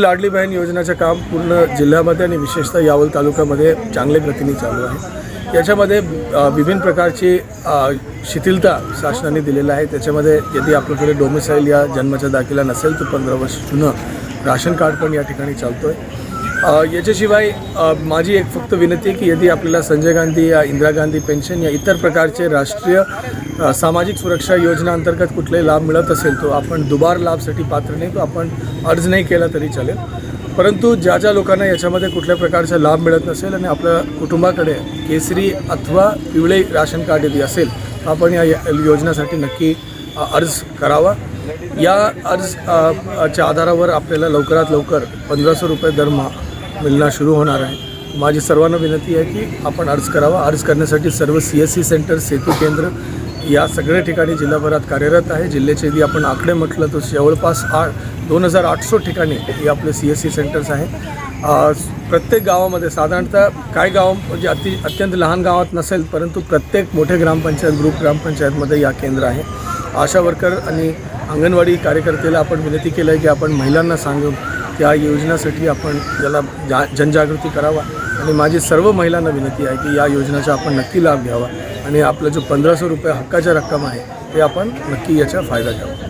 लाडली बहन योजनेचं काम पूर्ण जिल्ह्यामध्ये आणि विशेषतः यावल तालुक्यामध्ये चांगल्या गतीने चालू आहे. याच्यामध्ये विभिन्न प्रकारची शिथिलता शासनाने दिलेलं आहे. त्याच्यामध्ये यदि आपल्याकडे डोमिसाईल या जन्माचा दाखिला नसेल तर पंधरा वर्ष जुनं राशन कार्ड पण या ठिकाणी चालतो आहे याच्याशिवाय माझी एक फक्त विनंती आहे की यदि आपल्याला संजय गांधी या इंदिरा गांधी पेन्शन या इतर प्रकारचे राष्ट्रीय सामाजिक सुरक्षा योजना अंतर्गत कुठलाही लाभ मिळत असेल तो आपण दुबार लाभसाठी पात्र नाही तो आपण अर्ज नाही केला तरी चालेल. परंतु ज्या ज्या लोकांना याच्यामध्ये कुठल्या प्रकारचा लाभ मिळत नसेल आणि आपल्या कुटुंबाकडे केसरी अथवा पिवळे राशन कार्ड यदि असेल तर आपण या योजनेसाठी नक्की अर्ज करावा. या अर्ज च्या आधारावर आपल्याला लवकरात लवकर पंधराशे रुपये दरमहा मिळणं सुरू होणार आहे. माझी सर्वांना विनंती आहे की आपण अर्ज करावा. अर्ज करण्यासाठी सर्व सी एस सी सेंटर सेतू केंद्र या सगळ्या ठिकाणी जिल्हाभरात कार्यरत आहे. जिल्ह्याचे यदि आपण आकडे म्हटलं तर जवळपास आठ दोन हजार आठसो ठिकाणी हे आपले सी एस सी सेंटर्स आहेत. प्रत्येक गावामध्ये साधारणतः काय गाव म्हणजे अति अत्यंत लहान गावात नसेल परंतु प्रत्येक मोठे ग्रामपंचायत ग्रुप ग्रामपंचायतमध्ये या केंद्र आहे. आशा वर्कर आणि अंगणवाडी कार्यकर्त्याला आपण विनंती केलं आहे की आपण महिलांना सांगून त्या योजनेसाठी आपण याला जा जनजागृती करावा आणि माझी सर्व महिलांना विनंती आहे की या योजनेचा आपण नक्की लाभ घ्यावा आणि आपला जो पंधराशे रुपये हक्काच्या रक्कम आहे ते आपण नक्की याचा फायदा घ्यावा.